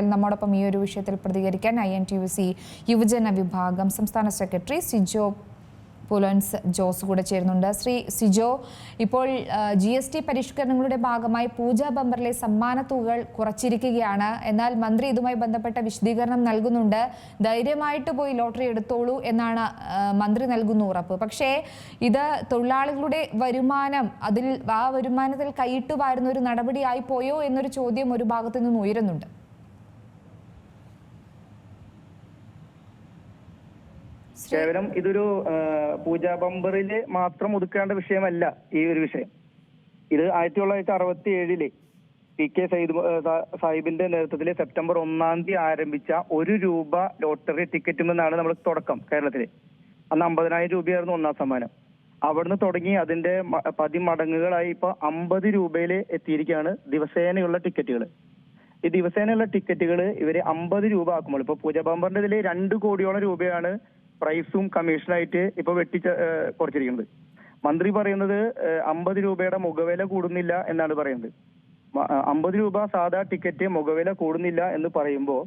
നമ്മോടൊപ്പം ഈ ഒരു വിഷയത്തിൽ പ്രതികരിക്കാൻ I N T U C യുവജന വിഭാഗം സംസ്ഥാന സെക്രട്ടറി സിജോ പുലൻസ് ജോസ് കൂടെ ചേരുന്നുണ്ട്. ശ്രീ സിജോ ഇപ്പോൾ ജി എസ് ടി പരിഷ്കരണങ്ങളുടെ ഭാഗമായി പൂജാ ബമ്പറിലെ സമ്മാന തുകകൾ കുറച്ചിരിക്കുകയാണ്. എന്നാൽ മന്ത്രി ഇതുമായി ബന്ധപ്പെട്ട വിശദീകരണം നൽകുന്നുണ്ട്. ധൈര്യമായിട്ട് പോയി ലോട്ടറി എടുത്തോളൂ എന്നാണ് മന്ത്രി നൽകുന്ന ഉറപ്പ്. പക്ഷേ ഇത് തൊഴിലാളികളുടെ വരുമാനം അതിൽ ആ വരുമാനത്തിൽ കൈയിട്ട് വാരുന്ന ഒരു നടപടിയായി പോയോ എന്നൊരു ചോദ്യം ഒരു ഭാഗത്തു നിന്ന് ഉയരുന്നുണ്ട്. കേവലം ഇതൊരു പൂജാ ബമ്പറിൽ മാത്രം ഒതുക്കേണ്ട വിഷയമല്ല ഈ ഒരു വിഷയം. ഇത് ആയിരത്തി തൊള്ളായിരത്തി അറുപത്തി ഏഴിൽ പി കെ മ- സാഹിബിന്റെ നേതൃത്വത്തിൽ സെപ്റ്റംബർ ഒന്നാം തീയതി ആരംഭിച്ച ഒരു രൂപ ലോട്ടറി ടിക്കറ്റിൽ നിന്നാണ് നമ്മൾ തുടക്കം കേരളത്തിൽ. അന്ന് അമ്പതിനായിരം രൂപയായിരുന്നു ഒന്നാം സമ്മാനം. അവിടുന്ന് തുടങ്ങി അതിന്റെ പതി പതിമടങ്ങുകളായി ഇപ്പൊ അമ്പത് രൂപയിൽ എത്തിയിരിക്കുകയാണ് ദിവസേനയുള്ള ടിക്കറ്റുകൾ ഈ ദിവസേനയുള്ള ടിക്കറ്റുകൾ ഇവർ അമ്പത് രൂപ ആക്കുമ്പോൾ ഇപ്പൊ പൂജ ബമ്പറിന്റെ ഇതിൽ രണ്ട് കോടിയോളം രൂപയാണ് പ്രൈസും കമ്മീഷനായിട്ട് ഇപ്പൊ വെട്ടി കുറച്ചിരിക്കുന്നത്. മന്ത്രി പറയുന്നത് അമ്പത് രൂപയുടെ മുഖവില കൂടുന്നില്ല എന്നാണ് പറയുന്നത്. അമ്പത് രൂപ സാധാ ടിക്കറ്റ് മുഖവില കൂടുന്നില്ല എന്ന് പറയുമ്പോൾ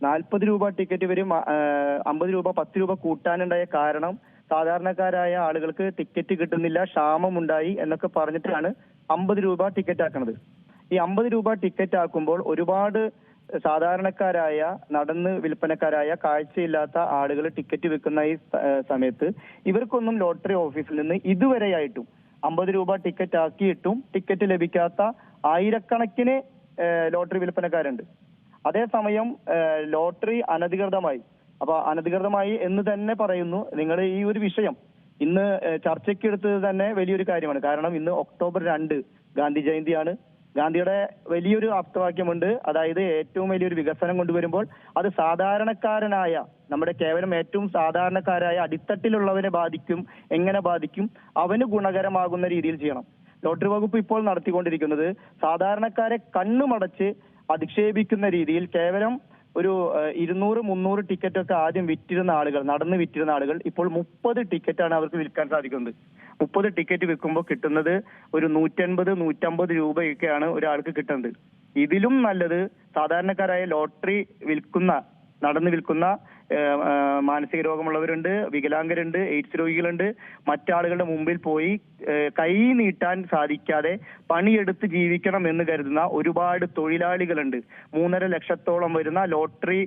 നാൽപ്പത് രൂപ ടിക്കറ്റ് വരും അമ്പത് രൂപ പത്ത് രൂപ കൂട്ടാനുണ്ടായ കാരണം സാധാരണക്കാരായ ആളുകൾക്ക് ടിക്കറ്റ് കിട്ടുന്നില്ല ക്ഷാമമുണ്ടായി എന്നൊക്കെ പറഞ്ഞിട്ടാണ് അമ്പത് രൂപ ടിക്കറ്റ് ആക്കുന്നത് ഈ അമ്പത് രൂപ ടിക്കറ്റ് ആക്കുമ്പോൾ ഒരുപാട് സാധാരണക്കാരായ നടന്ന് വിൽപ്പനക്കാരായ കാഴ്ചയില്ലാത്ത ആളുകൾ ടിക്കറ്റ് വിൽക്കുന്ന ഈ സമയത്ത് ഇവർക്കൊന്നും ലോട്ടറി ഓഫീസിൽ നിന്ന് ഇതുവരെയായിട്ടും അമ്പത് രൂപ ടിക്കറ്റ് ആക്കിയിട്ടും ടിക്കറ്റ് ലഭിക്കാത്ത ആയിരക്കണക്കിന് ലോട്ടറി വിൽപ്പനക്കാരുണ്ട്. അതേസമയം ലോട്ടറി അനധികൃതമായി അപ്പൊ അനധികൃതമായി എന്ന് തന്നെ പറയുന്നു. നിങ്ങൾ ഈ ഒരു വിഷയം ഇന്ന് ചർച്ചയ്ക്ക് എടുത്തത് തന്നെ വലിയൊരു കാര്യമാണ്. കാരണം ഇന്ന് ഒക്ടോബർ രണ്ട് ഗാന്ധി ജയന്തിയാണ്. ഗാന്ധിയുടെ വലിയൊരു ആപ്തവാക്യമുണ്ട്. അതായത് ഏറ്റവും വലിയൊരു വികസനം കൊണ്ടുവരുമ്പോൾ അത് സാധാരണക്കാരനായ നമ്മുടെ കേവലം ഏറ്റവും സാധാരണക്കാരായ അടിത്തട്ടിലുള്ളവനെ ബാധിക്കും. എങ്ങനെ ബാധിക്കും? അവന് ഗുണകരമാകുന്ന രീതിയിൽ ചെയ്യണം. ലോട്ടറി വകുപ്പ് ഇപ്പോൾ നടത്തിക്കൊണ്ടിരിക്കുന്നത് സാധാരണക്കാരെ കണ്ണുമടച്ച് അധിക്ഷേപിക്കുന്ന രീതിയിൽ കേവലം ഒരു ഇരുന്നൂറ് മുന്നൂറ് ടിക്കറ്റ് ഒക്കെ ആദ്യം വിറ്റിരുന്ന ആളുകൾ നടന്ന് വിറ്റിരുന്ന ആളുകൾ ഇപ്പോൾ മുപ്പത് ടിക്കറ്റാണ് അവർക്ക് വിൽക്കാൻ സാധിക്കുന്നത്. മുപ്പത് ടിക്കറ്റ് വിൽക്കുമ്പോൾ കിട്ടുന്നത് ഒരു നൂറ്റൻപത് നൂറ്റമ്പത് രൂപയൊക്കെയാണ് ഒരാൾക്ക് കിട്ടുന്നത്. ഇതിലും നല്ലത് സാധാരണക്കാരായ ലോട്ടറി വിൽക്കുന്ന നടന്ന് വിൽക്കുന്ന മാനസിക രോഗമുള്ളവരുണ്ട് വികലാംഗരുണ്ട് എയ്ഡ്സ് രോഗികളുണ്ട്. മറ്റാളുകളുടെ മുമ്പിൽ പോയി കൈ നീട്ടാൻ സാധിക്കാതെ പണിയെടുത്ത് ജീവിക്കണം എന്ന് കരുതുന്ന ഒരുപാട് തൊഴിലാളികളുണ്ട്. മൂന്നര ലക്ഷത്തോളം വരുന്ന ലോട്ടറി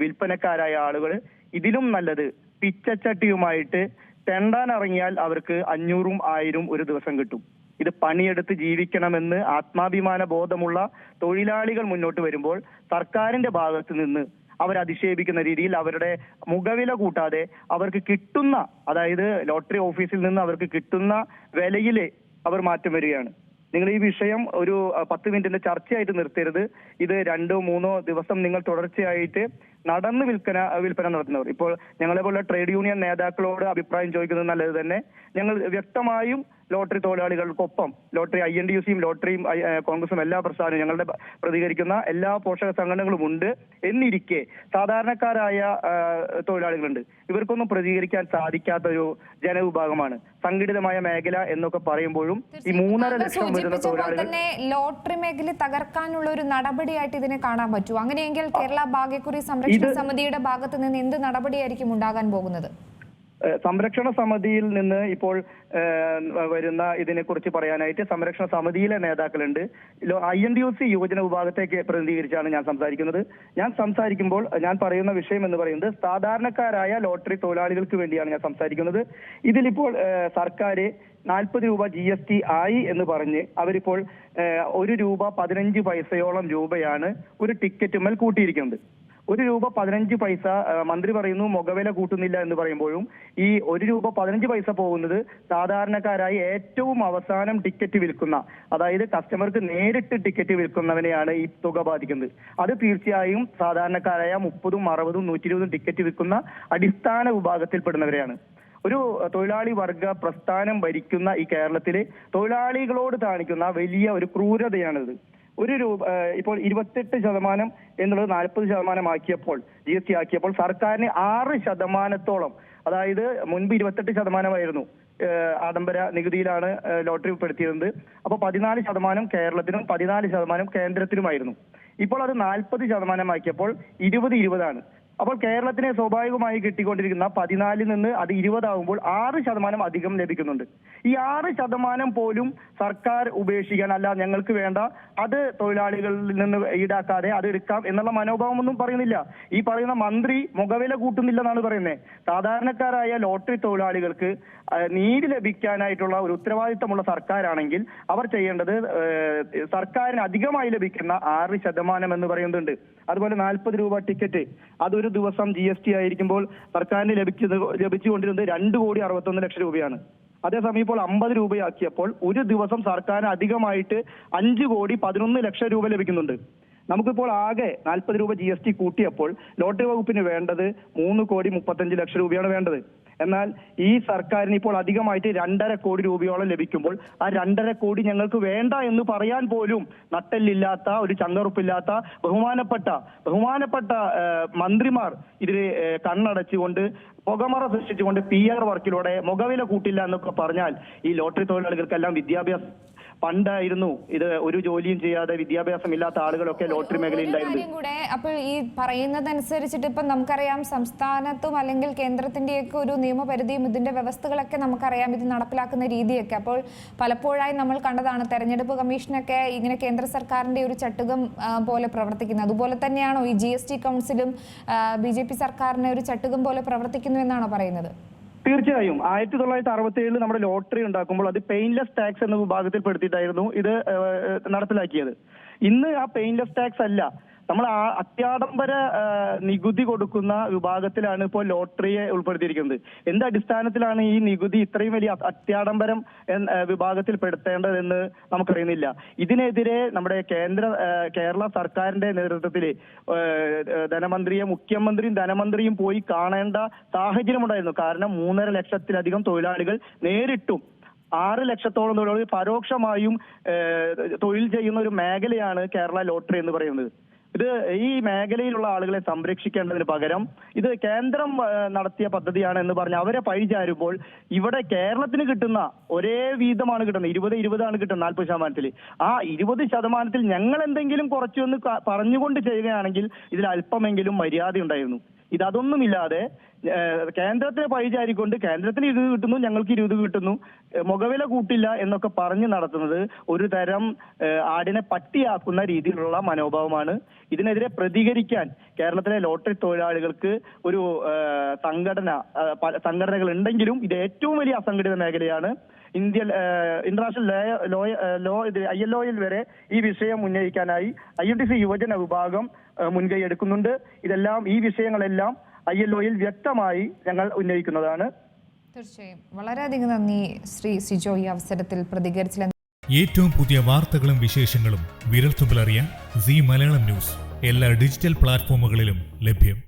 വിൽപ്പനക്കാരായ ആളുകൾ. ഇതിലും നല്ലത് പിച്ചച്ചട്ടിയുമായിട്ട് തെണ്ടാൻ ഇറങ്ങിയാൽ അവർക്ക് അഞ്ഞൂറും ആയിരം ഒരു ദിവസം കിട്ടും. ഇത് പണിയെടുത്ത് ജീവിക്കണമെന്ന് ആത്മാഭിമാന ബോധമുള്ള തൊഴിലാളികൾ മുന്നോട്ട് വരുമ്പോൾ സർക്കാരിന്റെ ഭാഗത്ത് നിന്ന് അവർ അധിക്ഷേപിക്കുന്ന രീതിയിൽ അവരുടെ മുഖവില കൂട്ടാതെ അവർക്ക് കിട്ടുന്ന അതായത് ലോട്ടറി ഓഫീസിൽ നിന്ന് അവർക്ക് കിട്ടുന്ന വിലയിലെ അവർ മാറ്റം വരികയാണ്. നിങ്ങൾ ഈ വിഷയം ഒരു പത്ത് മിനിറ്റിന്റെ ചർച്ചയായിട്ട് നിർത്തരുത്. ഇത് രണ്ടോ മൂന്നോ ദിവസം നിങ്ങൾ തുടർച്ചയായിട്ട് നടന്ന് വിൽപ്പന വിൽപ്പന നടത്തുന്നവർ. ഇപ്പോൾ ഞങ്ങളെ പോലെ ട്രേഡ് യൂണിയൻ നേതാക്കളോട് അഭിപ്രായം ചോദിക്കുന്നത് നല്ലത് തന്നെ ഞങ്ങൾ വ്യക്തമായും lottery തൊഴിലാളികൾക്കൊപ്പം lottery I N D U സിയും ലോട്ടറിയും കോൺഗ്രസും എല്ലാ പ്രസ്ഥാനവും ഞങ്ങളുടെ പ്രതികരിക്കുന്ന എല്ലാ പോഷക സംഘടനകളും ഉണ്ട് എന്നിരിക്കെ സാധാരണക്കാരായ തൊഴിലാളികളുണ്ട്. ഇവർക്കൊന്നും പ്രതികരിക്കാൻ സാധിക്കാത്ത ഒരു ജനവിഭാഗമാണ്. സംഘടിതമായ മേഖല എന്നൊക്കെ പറയുമ്പോഴും ഈ മൂന്നര ലക്ഷം വരുന്ന തൊഴിലാളികൾ ലോട്ടറി മേഖല തകർക്കാനുള്ള ഒരു നടപടിയായിട്ട് ഇതിനെ കാണാൻ പറ്റൂ. അങ്ങനെയെങ്കിൽ കേരള ഭാഗ്യക്കുറി സംരക്ഷണ സമിതിയുടെ ഭാഗത്ത് നിന്ന് എന്ത് നടപടിയായിരിക്കും ഉണ്ടാകാൻ പോകുന്നത്? സംരക്ഷണ സമിതിയിൽ നിന്ന് ഇപ്പോൾ വരുന്ന ഇതിനെ കുറിച്ച് പറയാനായിട്ട് സംരക്ഷണ സമിതിയിലെ നേതാക്കളുണ്ട്. I N D U C യുവജന വിഭാഗത്തേക്ക് പ്രതിനിധീകരിച്ചാണ് ഞാൻ സംസാരിക്കുന്നത്. ഞാൻ സംസാരിക്കുമ്പോൾ ഞാൻ പറയുന്ന വിഷയം എന്ന് പറയുന്നത് സാധാരണക്കാരായ ലോട്ടറി തൊഴിലാളികൾക്ക് വേണ്ടിയാണ് ഞാൻ സംസാരിക്കുന്നത്. ഇതിലിപ്പോൾ സർക്കാർ നാൽപ്പത് രൂപ ജി എസ് ടി ആയി എന്ന് പറഞ്ഞ് അവരിപ്പോൾ ഒരു രൂപ പതിനഞ്ച് പൈസയോളം രൂപയാണ് ഒരു ടിക്കറ്റുമേൽ കൂട്ടിയിരിക്കുന്നത്. ഒരു രൂപ പതിനഞ്ച് പൈസ മന്ത്രി പറയുന്നു മുഖവില കൂട്ടുന്നില്ല എന്ന് പറയുമ്പോഴും ഈ ഒരു രൂപ പതിനഞ്ച് പൈസ പോകുന്നത് സാധാരണക്കാരായി ഏറ്റവും അവസാനം ടിക്കറ്റ് വിൽക്കുന്ന അതായത് കസ്റ്റമർക്ക് നേരിട്ട് ടിക്കറ്റ് വിൽക്കുന്നവനെയാണ് ഈ തുക ബാധിക്കുന്നത്. അത് തീർച്ചയായും സാധാരണക്കാരായ മുപ്പതും അറുപതും നൂറ്റി ഇരുപതും ടിക്കറ്റ് വിൽക്കുന്ന അടിസ്ഥാന വിഭാഗത്തിൽപ്പെടുന്നവരെയാണ്. ഒരു തൊഴിലാളി വർഗ പ്രസ്ഥാനം ഭരിക്കുന്ന ഈ കേരളത്തിലെ തൊഴിലാളികളോട് കാണിക്കുന്ന വലിയ ഒരു ക്രൂരതയാണിത്. ഒരു രൂപ ഇപ്പോൾ ഇരുപത്തെട്ട് ശതമാനം എന്നുള്ളത് നാൽപ്പത് ശതമാനമാക്കിയപ്പോൾ ജി എസ് ടി ആക്കിയപ്പോൾ സർക്കാരിന് ആറ് ശതമാനത്തോളം അതായത് മുൻപ് ഇരുപത്തെട്ട് ശതമാനമായിരുന്നു ആഡംബര നികുതിയിലാണ് ലോട്ടറി ഉൾപ്പെടുത്തിയിരുന്നത്. അപ്പോൾ പതിനാല് ശതമാനം കേരളത്തിനും പതിനാല് ശതമാനം കേന്ദ്രത്തിനുമായിരുന്നു. ഇപ്പോൾ അത് നാൽപ്പത് ശതമാനമാക്കിയപ്പോൾ ഇരുപത് ഇരുപതാണ്. അപ്പോൾ കേരളത്തിന് സ്വാഭാവികമായി കിട്ടിക്കൊണ്ടിരിക്കുന്ന പതിനാലിൽ നിന്ന് അത് ഇരുപതാകുമ്പോൾ ആറ് ശതമാനം അധികം ലഭിക്കുന്നുണ്ട്. ഈ ആറ് ശതമാനം പോലും സർക്കാർ ഉപേക്ഷിക്കാൻ അല്ല ഞങ്ങൾക്ക് വേണ്ട. അത് തൊഴിലാളികളിൽ നിന്ന് ഈടാക്കാതെ അത് എടുക്കാം എന്നുള്ള മനോഭാവമൊന്നും പറയുന്നില്ല. ഈ പറയുന്ന മന്ത്രി മുഖവില കൂട്ടുന്നില്ലെന്നാണ് പറയുന്നത്. സാധാരണക്കാരായ ലോട്ടറി തൊഴിലാളികൾക്ക് നീതി ലഭിക്കാനായിട്ടുള്ള ഒരു ഉത്തരവാദിത്തമുള്ള സർക്കാരാണെങ്കിൽ അവർ ചെയ്യേണ്ടത് സർക്കാരിന് അധികമായി ലഭിക്കുന്ന ആറ് ശതമാനം എന്ന് പറയുന്നുണ്ട്. അതുപോലെ നാൽപ്പത് രൂപ ടിക്കറ്റ്. അതൊരു ദിവസം ജി എസ് ടി ആയിരിക്കുമ്പോൾ സർക്കാരിന് ലഭിച്ചത് ലഭിച്ചുകൊണ്ടിരുന്നത് രണ്ട് കോടി അറുപത്തൊന്ന് ലക്ഷം രൂപയാണ്. അതേസമയം ഇപ്പോൾ അമ്പത് രൂപയാക്കിയപ്പോൾ ഒരു ദിവസം സർക്കാർ അധികമായിട്ട് അഞ്ച് കോടി പതിനൊന്ന് ലക്ഷം രൂപ ലഭിക്കുന്നുണ്ട്. നമുക്കിപ്പോൾ ആകെ നാൽപ്പത് രൂപ ജി എസ് ടി കൂട്ടിയപ്പോൾ ലോട്ടറി വകുപ്പിന് വേണ്ടത് മൂന്ന് കോടി മുപ്പത്തഞ്ച് ലക്ഷം രൂപയാണ് വേണ്ടത്. എന്നാൽ ഈ സർക്കാരിന് ഇപ്പോൾ അധികമായിട്ട് രണ്ടര കോടി രൂപയോളം ലഭിക്കുമ്പോൾ ആ രണ്ടര കോടി ഞങ്ങൾക്ക് വേണ്ട എന്ന് പറയാൻ പോലും നട്ടെല്ലില്ലാത്ത ഒരു ചങ്ങറുപ്പില്ലാത്ത ബഹുമാനപ്പെട്ട ബഹുമാനപ്പെട്ട മന്ത്രിമാർ ഇതിൽ കണ്ണടച്ചുകൊണ്ട് പുകമറ സൃഷ്ടിച്ചുകൊണ്ട് പി ആർ വർക്കിലൂടെ മുഖവില കൂട്ടില്ല എന്നൊക്കെ പറഞ്ഞാൽ ഈ ലോട്ടറി തൊഴിലാളികൾക്കെല്ലാം വിദ്യാഭ്യാസം പണ്ടായിരുന്നു ഇത് ഒരു ജോലിയും ചെയ്യാതെ വിദ്യാഭ്യാസം ഇല്ലാത്ത ആളുകളൊക്കെ ലോട്ടറി മേഖലയിൽ ഉണ്ടായിരുന്നു കൂടെ അപ്പോൾ ഈ പറയുന്നതനുസരിച്ചിട്ട് ഇപ്പം നമുക്കറിയാം സംസ്ഥാനത്തും അല്ലെങ്കിൽ കേന്ദ്രത്തിന്റെയൊക്കെ ഒരു നിയമപരിധിയും ഇതിന്റെ വ്യവസ്ഥകളൊക്കെ നമുക്കറിയാം ഇത് നടപ്പിലാക്കുന്ന രീതിയൊക്കെ. അപ്പോൾ പലപ്പോഴായി നമ്മൾ കണ്ടതാണ് തെരഞ്ഞെടുപ്പ് കമ്മീഷനൊക്കെ ഇങ്ങനെ കേന്ദ്ര സർക്കാരിന്റെ ഒരു ചട്ടുകം പോലെ പ്രവർത്തിക്കുന്നത്. അതുപോലെ തന്നെയാണോ ഈ ജി എസ് ടി കൗൺസിലും ബി ജെ പി സർക്കാരിനെ ഒരു ചട്ടുകം പോലെ പ്രവർത്തിക്കുന്നു എന്നാണോ പറയുന്നത്? തീർച്ചയായും. ആയിരത്തി തൊള്ളായിരത്തി അറുപത്തി ഏഴിൽ നമ്മുടെ ലോട്ടറി ഉണ്ടാക്കുമ്പോൾ അത് പെയിൻലെസ് ടാക്സ് എന്ന വിഭാഗത്തിൽ പെടുത്തിയിട്ടായിരുന്നു ഇത് നടപ്പിലാക്കിയത്. ഇന്ന് ആ പെയിൻലെസ് ടാക്സ് അല്ല. നമ്മൾ ആ അത്യാഡംബര നികുതി കൊടുക്കുന്ന വിഭാഗത്തിലാണ് ഇപ്പോൾ ലോട്ടറിയെ ഉൾപ്പെടുത്തിയിരിക്കുന്നത്. എന്ത് അടിസ്ഥാനത്തിലാണ് ഈ നികുതി ഇത്രയും വലിയ അത്യാഡംബരം വിഭാഗത്തിൽ പെടുത്തേണ്ടതെന്ന് നമുക്കറിയുന്നില്ല. ഇതിനെതിരെ നമ്മുടെ കേന്ദ്ര കേരള സർക്കാരിന്റെ നേതൃത്വത്തിൽ ധനമന്ത്രിയെ മുഖ്യമന്ത്രിയും ധനമന്ത്രിയും പോയി കാണേണ്ട സാഹചര്യമുണ്ടായിരുന്നു. കാരണം മൂന്നര ലക്ഷത്തിലധികം തൊഴിലാളികൾ നേരിട്ടും ആറ് ലക്ഷത്തോളം തൊഴിലാളികൾ പരോക്ഷമായും തൊഴിൽ ചെയ്യുന്ന ഒരു മേഖലയാണ് കേരള ലോട്ടറി എന്ന് പറയുന്നത്. ഇത് ഈ മേഖലയിലുള്ള ആളുകളെ സംരക്ഷിക്കേണ്ടതിന് പകരം ഇത് കേന്ദ്രം നടത്തിയ പദ്ധതിയാണ് എന്ന് പറഞ്ഞ് അവരെ പഴിചാരുമ്പോൾ ഇവിടെ കേരളത്തിന് കിട്ടുന്ന ഒരേ വീതമാണ് കിട്ടുന്നത്. ഇരുപത് ഇരുപതാണ് കിട്ടുന്നത് നാൽപ്പത് ശതമാനത്തിൽ ആ ഇരുപത് ശതമാനത്തിൽ ഞങ്ങൾ എന്തെങ്കിലും കുറച്ചു എന്ന് പറഞ്ഞുകൊണ്ട് ചെയ്യുകയാണെങ്കിൽ ഇതിൽ അല്പമെങ്കിലും മര്യാദ ഉണ്ടായിരുന്നു ഇത് അതൊന്നുമില്ലാതെ ഏഹ്, കേന്ദ്രത്തെ പഴിചാരിക്കൊണ്ട് കേന്ദ്രത്തിന് ഇരുപത് കിട്ടുന്നു ഞങ്ങൾക്ക് ഇരുപത് കിട്ടുന്നു. മുഖവില കൂട്ടില്ല എന്നൊക്കെ പറഞ്ഞു നടത്തുന്നത് ഒരു തരം ആടിനെ പട്ടിയാക്കുന്ന രീതിയിലുള്ള മനോഭാവമാണ്. ഇതിനെതിരെ പ്രതികരിക്കാൻ കേരളത്തിലെ ലോട്ടറി തൊഴിലാളികൾക്ക് ഒരു സംഘടന സംഘടനകൾ ഉണ്ടെങ്കിലും ഇത് ഏറ്റവും വലിയ അസംഘടിത മേഖലയാണ്. ഇന്ത്യ ഇന്റർനാഷണൽ ലോ- ലോ ഐ എൽ ഒയിൽ വരെ ഈ വിഷയം ഉന്നയിക്കാനായി I N T U C വിഭാഗം മുൻകൈ എടുക്കുന്നുണ്ട്. ഇതെല്ലാം ഈ വിഷയങ്ങളെല്ലാം ഐ എൽ ഒയിൽ വ്യക്തമായി ഞങ്ങൾ ഉന്നയിക്കുന്നതാണ്. തീർച്ചയായും. വളരെയധികം നന്ദി ശ്രീ സിജോ ഈ അവസരത്തിൽ പ്രതികരിച്ചില്ല ഏറ്റവും പുതിയ വാർത്തകളും വിശേഷങ്ങളും വിരൽത്തുമ്പിലറിയാൻ സി മലയാളം ന്യൂസ് എല്ലാ ഡിജിറ്റൽ പ്ലാറ്റ്ഫോമുകളിലും ലഭ്യം.